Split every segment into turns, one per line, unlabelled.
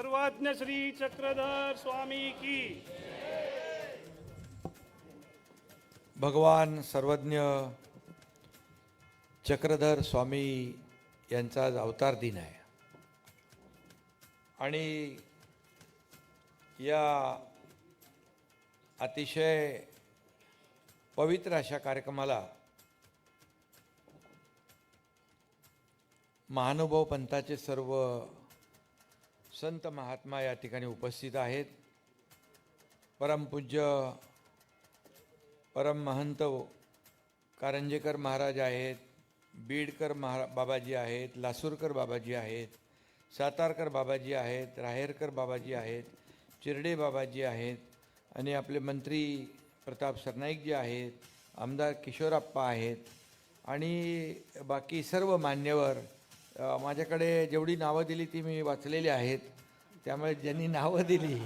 सर्वज्ञ श्री चक्रधर स्वामी की।
भगवान सर्वज्ञ चक्रधर स्वामी यांचा आज अवतार दिन आहे. आणि या अतिशय पवित्र अशा कार्यक्रमाला महानुभाव पंथाचे सर्व संत महात्मा या ठिकाणी उपस्थित आहेत. परमपूज्य परम महंत कारंजेकर महाराज आहेत बीडकर महारा बाबाजी आहेत लासूरकर बाबाजी आहेत सातारकर बाबाजी आहेत राहेरकर बाबाजी आहेत चिरडे बाबाजी आहेत आणि आपले मंत्री प्रताप सरनाईकजी आहेत आमदार किशोरप्पा आहेत आणि बाकी सर्व मान्यवर माझ्याकडे जेवढी नावं दिली ती मी वाचलेली आहेत. त्यामुळे ज्यांनी नावं दिली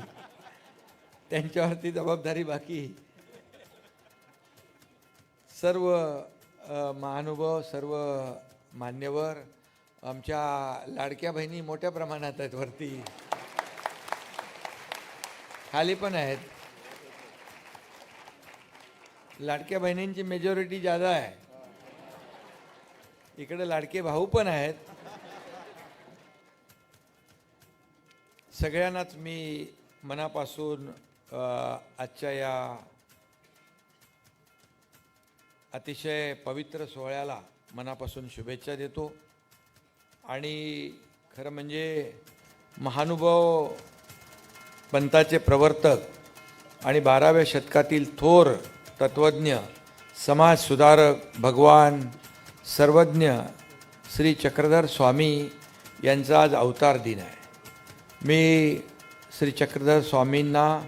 त्यांच्यावरती जबाबदारी बाकी. सर्व महानुभव सर्व मान्यवर आमच्या लाडक्या बहिणी मोठ्या प्रमाणात आहेत वरती. खाली पण आहेत. लाडक्या बहिणींची मेजॉरिटी जादा आहे. इकडे लाडके भाऊ पण आहेत. सगळ्यांनाच मी मनापासून आजच्या या अतिशय पवित्र सोहळ्याला मनापासून शुभेच्छा देतो. आणि खरं म्हणजे महानुभाव पंथाचे प्रवर्तक आणि बाराव्या शतकातील थोर तत्त्वज्ञ समाज सुधारक भगवान सर्वज्ञ श्री चक्रधर स्वामी यांचा आज अवतार दिन आहे. मी श्री चक्रधर स्वामींना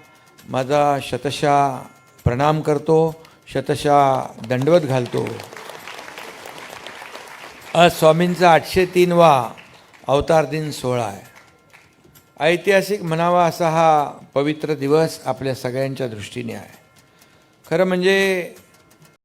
माझा शतशः प्रणाम करतो शतशा दंडवत घालतो. आज स्वामींचा आठशे तीनवा अवतार दिन सोहळा आहे. ऐतिहासिक म्हणावा असा हा पवित्र दिवस आपल्या सगळ्यांच्या दृष्टीने आहे. खरं म्हणजे